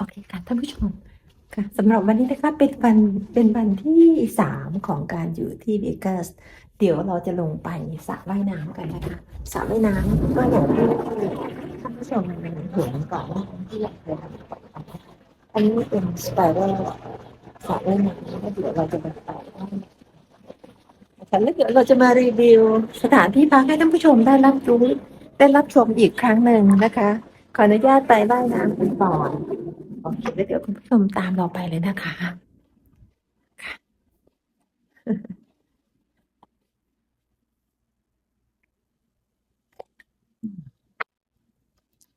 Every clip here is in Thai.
โอเคค่ะท่านผู้ชมค่ะสำหรับวันนี้นะคะเป็นวันเป็นวันที่สามของการอยู่ที่เวกัสเดี๋ยวเราจะลงไปสระว่ายน้ำกันนะคะสระว่ายน้ำก็อย่างที่ท่านผู้ชมเห็นก่อนหน้าที่เราเคยทำอันนี้เป็นสไปรัลสระว่ายน้ำแล้วเดี๋ยวเราจะไปต่อว่านะคะแล้วเดี๋ยวเราจะมารีวิวสถานที่พักให้ท่านผู้ชมได้รับรู้ได้รับชมอีกครั้งหนึ่งนะคะ ขออนุญาตไปว่ายน้ำกันก่อน โอเคแล้วเดี๋ยวคุณผู้ชมตามเราไปเลยนะคะค่ะ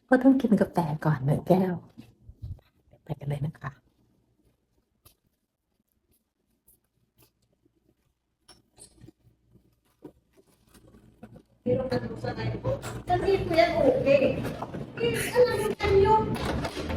ก็ต้องกินกาแฟก่อนหนึ่งแก้ว ไปกันเลยนะคะ Kasi kuya okay. Eh, alam mo yan yun. Hindi naman daw kailangan kong ginagawa. Di ba? Nang mga Kasi ba, pumuniri yung may pag- pag-aari mo eh. Dahil pagka may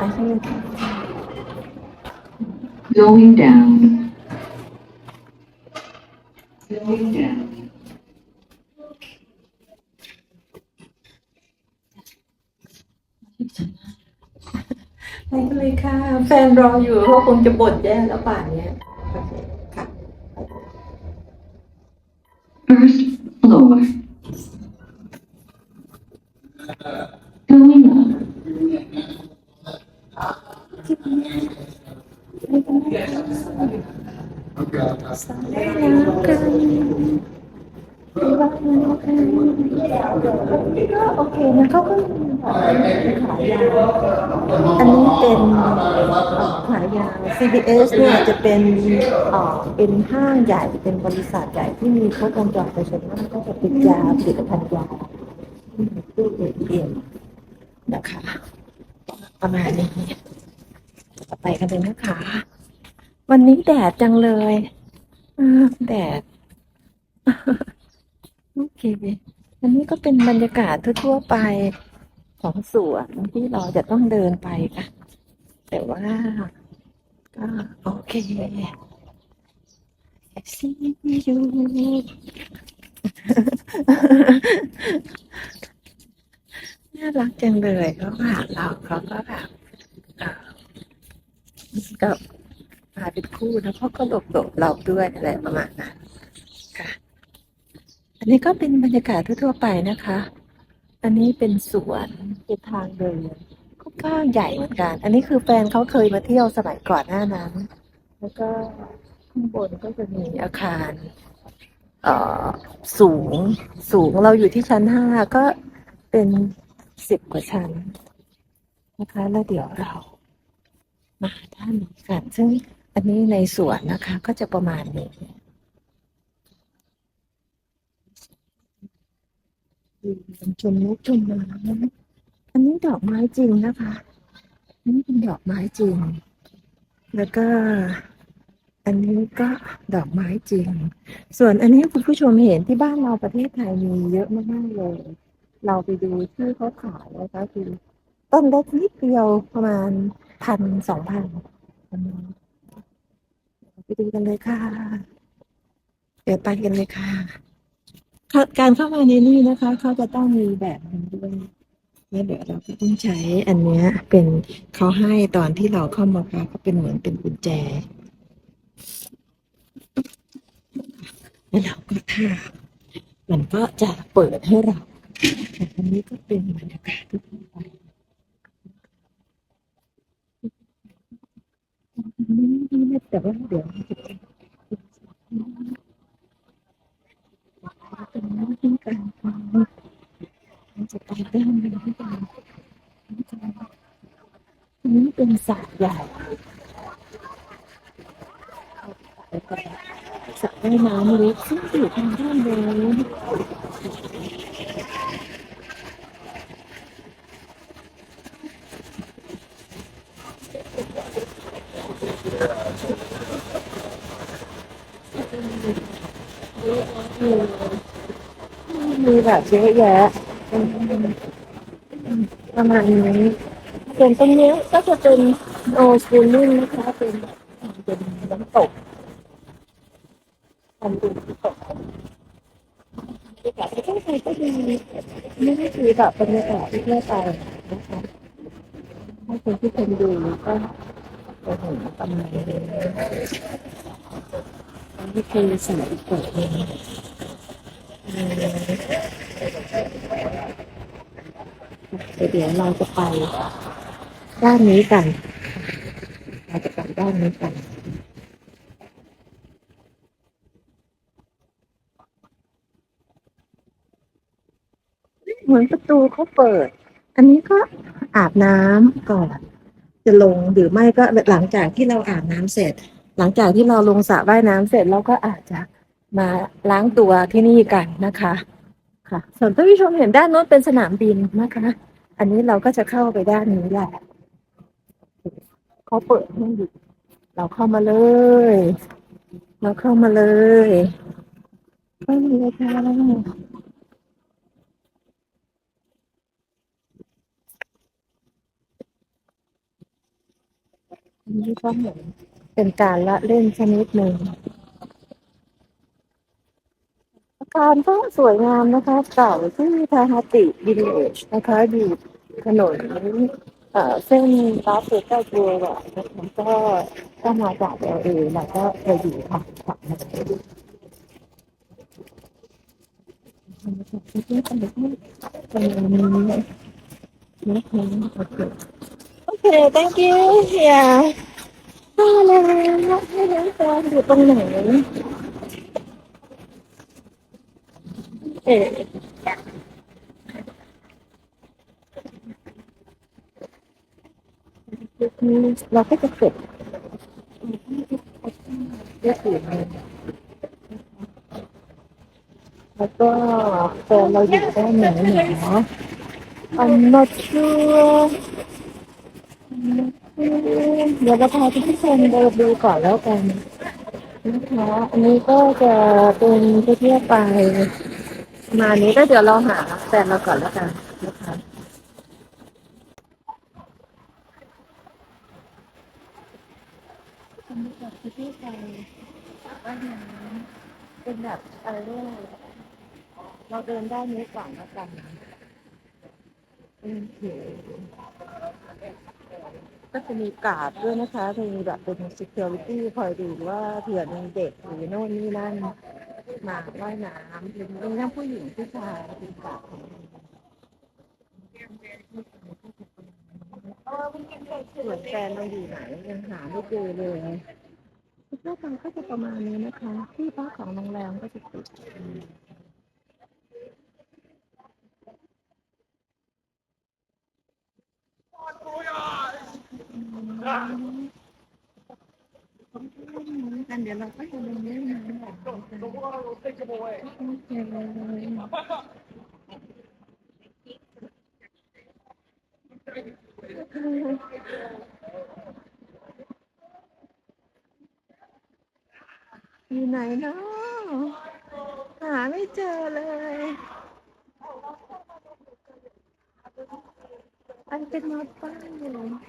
ไปข้างล่างกัน Going down. Going down. ไปกันเลยค่ะ แฟนรออยู่เขาคงจะบ่นแย่แล้วป่านเนี้ยโอเคค่ะ First floor. สายน้ำกันว่ายน้ำกันก็โอเคนะเขาก็มีขายยาอันนี้เป็นขายยา CBS เนี่ยจะเป็นเป็นห้างใหญ่เป็นบริษัทใหญ่ที่มีครบวงจรไปส่วนมากก็จะเป็นยาผลิตภัณฑ์ยาที่มีตู้เอ็มนะคะ ประมาณนี้ต่อไปกันเลยนะคะ วันนี้แดดจังเลย แดด โอเค อันนี้ก็เป็นบรรยากาศทั่วๆไปของสวนที่เราจะต้องเดินไปค่ะ แต่ว่า ก็โอเค see you น่ารักจังเลยเขาก็หาเราเขาก็แบบก็ มาเป็นคู่แล้วเขาก็หลบหลบเราด้วยอะไรประมาณนั้นค่ะ อันนี้ก็เป็นบรรยากาศทั่วๆไปนะคะ อันนี้เป็นสวนเป็นทางเดินก็กว้างใหญ่เหมือนกัน อันนี้คือแฟนเขาเคยมาเที่ยวสมัยก่อนหน้านั้น แล้วก็ข้างบนก็จะมีอาคารเอ่อสูงสูงเราอยู่ที่ชั้นห้าก็เป็นสิบกว่าชั้นนะคะแล้วเดี๋ยวเรามาด้านนี้กันซึ่ง อันนี้ในสวนนะคะ ก็จะประมาณนี้ยืนชมนกชมน้ำอันนี้ดอกไม้จริงนะคะอันนี้เป็นดอกไม้จริง แล้วก็ อันนี้ก็ดอกไม้จริง ส่วนอันนี้คุณผู้ชมเห็นที่บ้านเราประเทศไทยมีเยอะมากๆเลย เราไปดูที่เขาขายนะคะคือต้นเล็กนิดเดียวประมาณพันสองพันไป ดูกันเลยค่ะ เดี๋ยวไปกันเลยค่ะ การเข้ามาในนี่นะคะ เขาจะต้องมีแบบนี้ด้วยแล้วเดี๋ยวเราก็ต้องใช้อันเนี้ย เป็นเขาให้ตอนที่เราเข้ามาพักก็เป็นเหมือนเป็นกุญแจ แล้วเราก็ถ้ามันก็จะเปิดให้เราอันนี้ก็เป็นบรรยากาศทั่วไปนี่นะ แต่ว่าเดี๋ยวมันจะเป็นเป็นน้ำที่กันมันจะไปด้านนี้ที่กันอันนี้เป็นสระใหญ่สระว่ายน้ำเล็กซึ่งอยู่ทางด้านโน้น มีแบบเยอะแยะประมาณนี้ส่วนตรงนี้ก็จะเป็นโอสคูลิ่งนะคะเป็นเป็นน้ำตกทำดูน้ำตกบรรยากาศที่เข้าไปก็ดีไม่ได้คือแบบบรรยากาศที่ทั่วไปนะคะถ้าคนที่คนดูก็จะเห็นประมาณนี้อันนี้คือสมัยก่อนเลย เดี๋ยวเราจะไปด้านนี้กัน เราจะไปด้านนี้กันเหมือนประตูเขาเปิด อันนี้ก็อาบน้ำก่อน จะลงหรือไม่ก็หลังจากที่เราอาบน้ำเสร็จ หลังจากที่เราลงสระว่ายน้ำเสร็จเราก็อาจจะ มาล้างตัวที่นี่กันนะคะค่ะส่วนท่านผู้ชมเห็นด้านโน้นเป็นสนามบินนะคะ อันนี้เราก็จะเข้าไปด้านนี้แหละเขาเปิดให้อยู่เราเข้ามาเลย เราเข้ามาเลยเข้ามาเลยค่ะนนี้ก็เหมือนเป็นการละเล่นชนิดหนึ่ง อาคารก็สวยงามนะคะเก่าที่ทาฮาติวิลเลจนะคะอยู่ถนนเอ่อเส้นลาสเวกัสบัวร์นะคะก็ก็มาจากเอลเอแล้วก็ไปอยู่ทางฝั่งนั้นประมาณนี้นะคะโอเค thank you อย่ามาแล้วให้น้องแฟนอยู่ตรงไหน เออเราก็จะเก็บเยอะอยู่แล้วก็แฟนเราอยู่ด้านไหนหนอ I'm not sure เดี๋ยวเราพาทุกคนเดินดูก่อนแล้วกันนะคะ อันนี้ก็จะเป็นเที่ยวไป มานี้แล้วเดี๋ยวเราหาแฟนเราก่อนแล้วกันนะคะเป็นแบบที่ไปว่ายน้เป็นแบบอะไรเราเดินได้นี้ก่อนแล้วกันก็จะมีกาดด้วยนะคะมีแบบเป็น security คอยดูว่าเผื่อมีเด็กหรือโน่นนี่นั่น มาว่ายน้ำเป็นเรื่องผู้หญิงผู้ชายเป็นกาดของส่วนแฟนเราอยู่ไหนยังหาไม่เจอเลยทั่วไปก็จะประมาณนี้นะคะ ที่พักของโรงแรมก็จะติด ดี๋ยวเราก็จะลงเล่นน้ำแบบนี้กันอยู่ไหนเนาะหาไม่เจอเลย อันเป็นมาป้ายอยู่สวยงามจั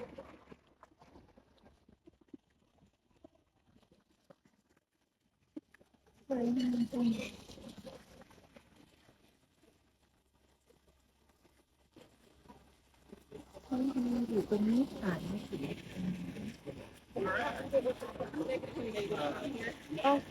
ง อยู่ตรงนี้ผ่านไม่ถึงโอเค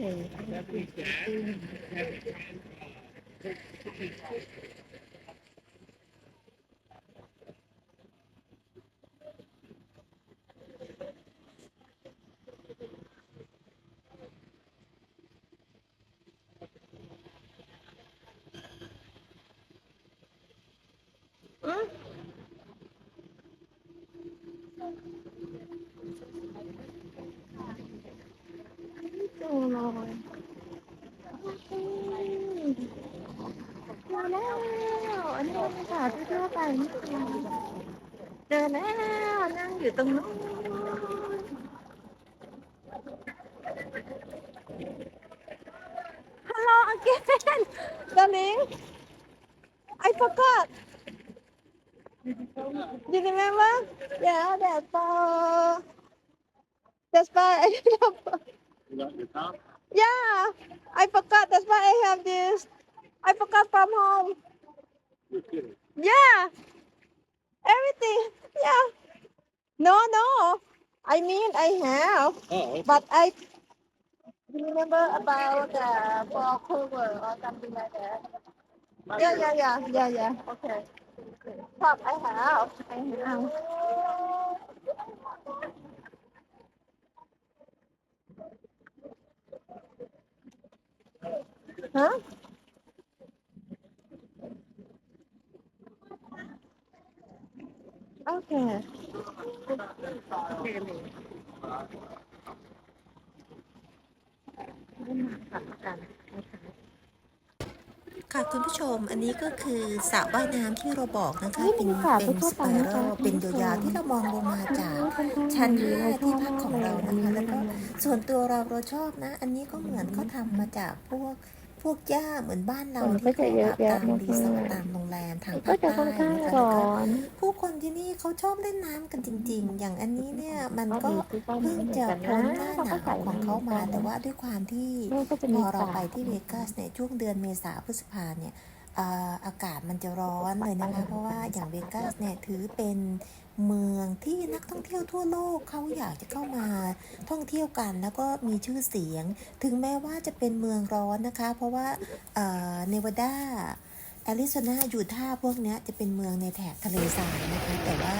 ที่ทั่วไปนี่เจอแล้วนั่งอยู่ตรงนู้นฮัลโหล again darling I forgot you remember yeah that's for that's why I yeah I forgot that's why I have this I forgot from home Yeah everything yeah no no I mean I have Oh, but I remember about the for cover or something like that. Yeah, yeah, yeah, yeah, yeah. Okay. Top I have. I have. Huh? ค่ะคุณผู้ชมอันนี้ก็คือสระว่ายน้ำที่เราบอกนะคะนี่เป็นบรรยากาศเป็นทั่วสๆไปไปนะคะรัลเป็นยาวๆที่เรามองลงมาจากชั้นห้าที่พักของเรานะคะแล้วก็ส่วนตัวเราเราชอบนะ อันนี้ก็เหมือนเขาทำมาจากพวก พวกหญ้าเหมือนบ้านเรามันก็ที่จะเขาเยแบอะบแยะตามมากรีสอร์ทตามโรงแรมทางก็ภาคจะใต้ค่อนข้างนะคะร้แล้วก็อนผู้คนที่นี่เขาชอบเล่นน้ำกันจริง ๆ อย่างอันนี้เนี่ยมันก็ก็ดีที่บ้านเพิ่งเหมือนจะกันพ้นหนะน้าหเขานาวก็ใส่ของเขามาเหมือนกันแต่ว่าด้วยความที่นี่ก็จะพมีอเราสระไปที่เวกัสเนี่ยช่วงเดือนเมษาพฤษภาเนี่ยเอ่ออากาศมันจะร้อนเลยนะคะ เพราะว่าอย่างเวกัสเนี่ยถือเป็นเมืองที่นักท่องเที่ยวทั่วโลกเขาอยากจะเข้ามาท่องเที่ยวกัน แล้วก็มีชื่อเสียง ถึงแม้ว่าจะเป็นเมืองร้อนนะคะ เพราะว่าเนวาดา แอริโซนายูทาห์พวกนี้จะเป็นเมืองในแถบทะเลทรายนะคะ แต่ว่า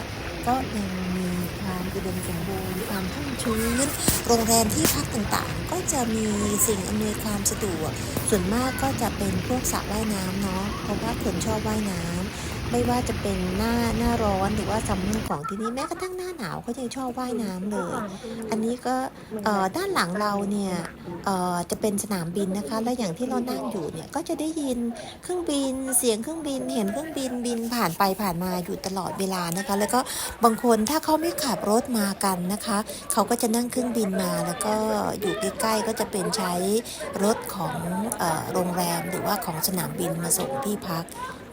ก็ยังมีความอุดมสมบูรณ์ความชุ่มชื้น โรงแรมที่พักต่างๆ ก็จะมีสิ่งอำนวยความสะดวก ส่วนมากก็จะเป็นพวกสระว่ายน้ำเนาะเพราะว่าคนชอบว่ายน้ำ ไม่ว่าจะเป็นหน้าหน้าร้อนหรือว่าซัมเมอร์ของที่นี่แม้กระทั่งหน้าหนาวก็ยังชอบว่ายน้ำเลย อันนี้ก็ด้านหลังเราเนี่ยจะเป็นสนามบินนะคะ และอย่างที่เรานั่งอยู่เนี่ยก็จะได้ยินเครื่องบินเสียงเครื่องบิน เห็นเครื่องบินบินผ่านไปผ่านมาอยู่ตลอดเวลานะคะ แล้วก็บางคนถ้าเขาไม่ขับรถมากันนะคะ เขาก็จะนั่งเครื่องบินมาแล้วก็อยู่ใกล้ๆก็จะเป็นใช้รถของอโรงแรมหรือว่าของสนามบินมาส่งที่พัก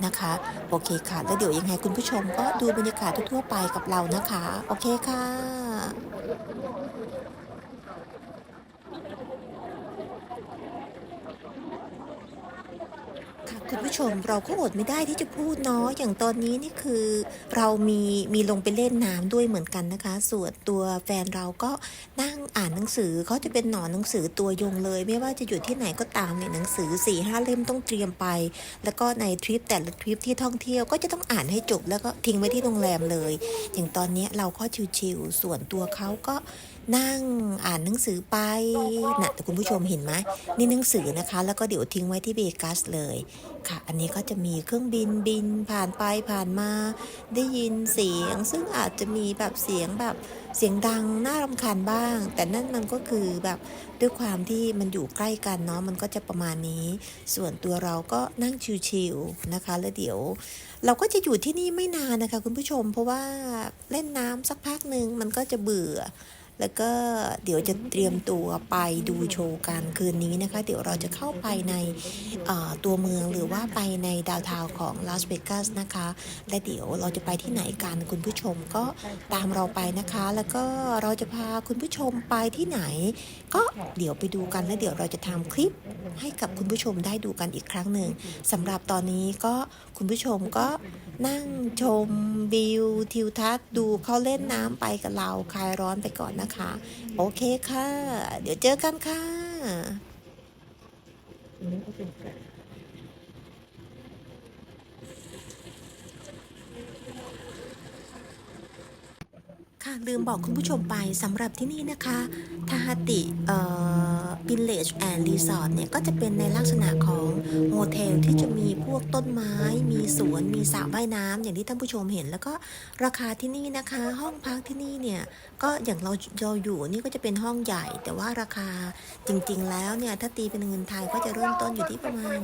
นะคะ โอเคค่ะ แล้วเดี๋ยวยังไงคุณผู้ชมก็ดูบรรยากาศทั่วๆไปกับเรานะคะ โอเคค่ะค่ะ คุณผู้ชมเราก็อดไม่ได้ที่จะพูดเนาะอย่างตอนนี้นี่คือเรามีมีลงไปเล่นน้ำด้วยเหมือนกันนะคะ ส่วนตัวแฟนเราก็นั่งอ่านหนังสือเขาจะเป็นหนอนหนังสือตัวยงเลย ไม่ว่าจะอยู่ที่ไหนก็ตามเนี่ยหนังสือ4ี่ห้าเล่มต้องเตรียมไป แล้วก็ในทริปแต่ละทริปที่ท่องเที่ยวก็จะต้องอ่านให้จบแล้วก็ทิ้งไว้ที่โรงแรมเลย อย่างตอนนี้เราก็ชิวๆส่วนตัวเขาก็ นั่งอ่านหนังสือไปนะแต่คุณผู้ชมเห็นไหมนี่หนังสือนะคะ แล้วก็เดี๋ยวทิ้งไว้ที่เบกัสเลยค่ะ อันนี้ก็จะมีเครื่องบินบินผ่านไปผ่านมา ได้ยินเสียง ซึ่งอาจจะมีแบบเสียงแบบเสียงดังน่ารำคาญบ้าง แต่นั่นมันก็คือแบบด้วยความที่มันอยู่ใกล้กันเนาะมันก็จะประมาณนี้ ส่วนตัวเราก็นั่งชิวๆนะคะ แล้วเดี๋ยว เราก็จะอยู่ที่นี่ไม่นานนะคะ คุณผู้ชม เพราะว่าเล่นน้ำสักพักหนึ่งมันก็จะเบื่อ แล้วก็เดี๋ยวจะเตรียมตัวไปดูโชว์กันคืนนี้นะคะ เดี๋ยวเราจะเข้าไปในตัวเมืองหรือว่าไปในดาวทาวของลาสเวกัสนะคะ และเดี๋ยวเราจะไปที่ไหนกันคุณผู้ชมก็ตามเราไปนะคะ แล้วก็เราจะพาคุณผู้ชมไปที่ไหน ก็เดี๋ยวไปดูกันแล้วเดี๋ยวเราจะทำคลิปให้กับคุณผู้ชมได้ดูกันอีกครั้งหนึ่งสำหรับตอนนี้ก็ คุณผู้ชมก็นั่งชมวิวทิวทัศน์ดูเขาเล่นน้ำไปกับเราคลายร้อนไปก่อนนะคะ โอเคค่ะ เดี๋ยวเจอกันค่ะค่ะลืมบอกคุณผู้ชมไปสำหรับที่นี่นะคะ ทาฮาติเอ่อ Village and Resort เนี่ยก็จะเป็นในลักษณะของโฮเทลที่จะมีพวกต้นไม้ มีสวน มีสระว่ายน้ำอย่างที่ท่านผู้ชมเห็น แล้วก็ราคาที่นี่นะคะ ห้องพักที่นี่เนี่ยก็อย่างเราเราอยู่นี่ก็จะเป็นห้องใหญ่ แต่ว่าราคาจริงๆแล้วเนี่ยถ้าตีเป็นเงินไทยก็จะเริ่มต้นอยู่ที่ประมาณ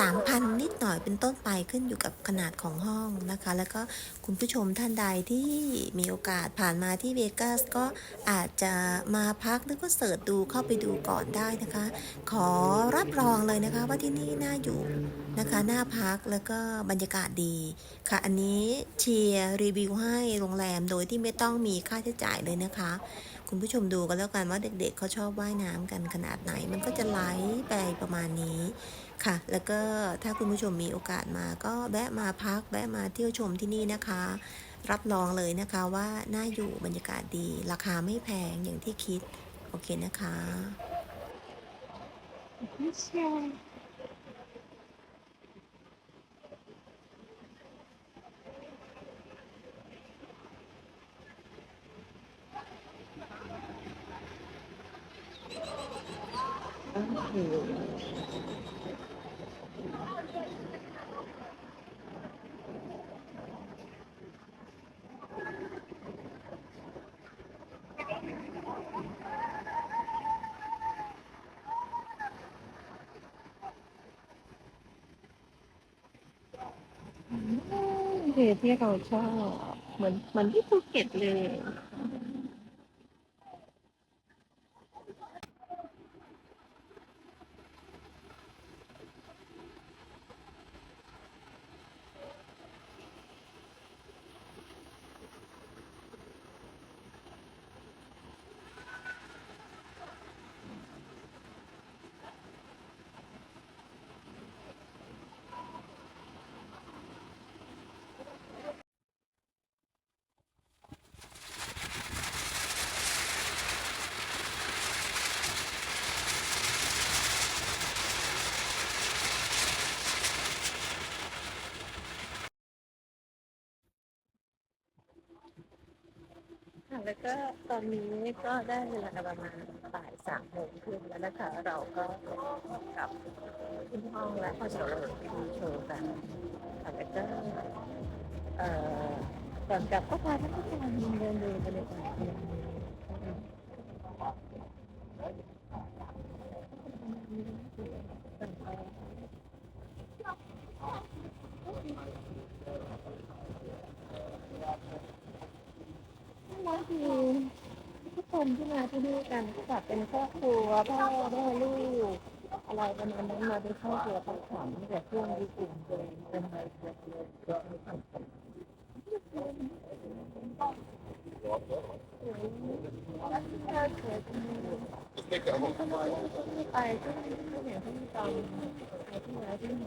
3,000 นิดหน่อยเป็นต้นไปขึ้นอยู่กับขนาดของห้องนะคะ แล้วก็คุณผู้ชมท่านใดที่มีโอกาสผ่านมาที่เวกัสก็อาจจะมาพักหรือก็เสิร์ชดูเข้าไปดูก่อนได้นะคะ ขอรับรองเลยนะคะว่าที่นี่น่าอยู่นะคะน่าพักแล้วก็บรรยากาศดีค่ะ อันนี้เชียร์รีวิวให้โรงแรมโดยที่ไม่ต้องมีค่าใช้จ่ายเลยนะคะ คุณผู้ชมดูกันแล้วกันว่าเด็กๆเขาชอบว่ายน้ำกันขนาดไหน มันก็จะไหลไปประมาณนี้ค่ะ แล้วก็ถ้าคุณผู้ชมมีโอกาสมาก็แวะมาพักแวะมาเที่ยวชมที่นี่นะคะ รับรองเลยนะคะว่าน่าอยู่บรรยากาศดี ราคาไม่แพงอย่างที่คิด โอเคนะคะ เด ทที่เราชอบ เหมือนเหมือนที่ภูเก็ตเลย ค่ะแล้วก็ตอนนี้ก็ได้เวลาประมาณบ่ายสามโมงครึ่งแล้วนะคะ เราก็กลับขึ้นห้องแล้วพอเดี๋ยวเราไปดูโชว์กันค่ะแล้วก็เอ่อก่อนกลับก็พาท่านผู้ชมเดินดูบรรยากาศกันน่ารั กดีทุกคนที่มาที่นี่กันก็แบบเป็นครอบครัวพ่อแม่ลูกอะไรประมาณนั้นมาเป็นครอบครัวพักผ่อนตั้งแต่ช่วงญี่ปุ่นเลยเป็นไปเกิดเลยก็มีความสุขไปก็ไม่เห็นเขามีตอนไปที่ไหนที่ไหน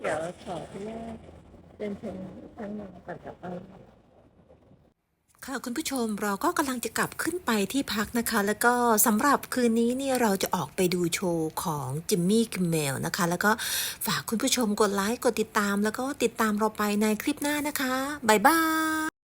เดี๋ยวขอที่แรกเป็นเพลงทั้งหนึ่งก่อนกลับบ้านค่ะคุณผู้ชมเราก็กำลังจะกลับขึ้นไปที่พักนะคะ แล้วก็สำหรับคืนนี้เนี่ยเราจะออกไปดูโชว์ของจิมมี่คิมเมลนะคะ แล้วก็ฝากคุณผู้ชมกดไลค์กดติดตาม แล้วก็ติดตามเราไปในคลิปหน้านะคะ บ๊ายบาย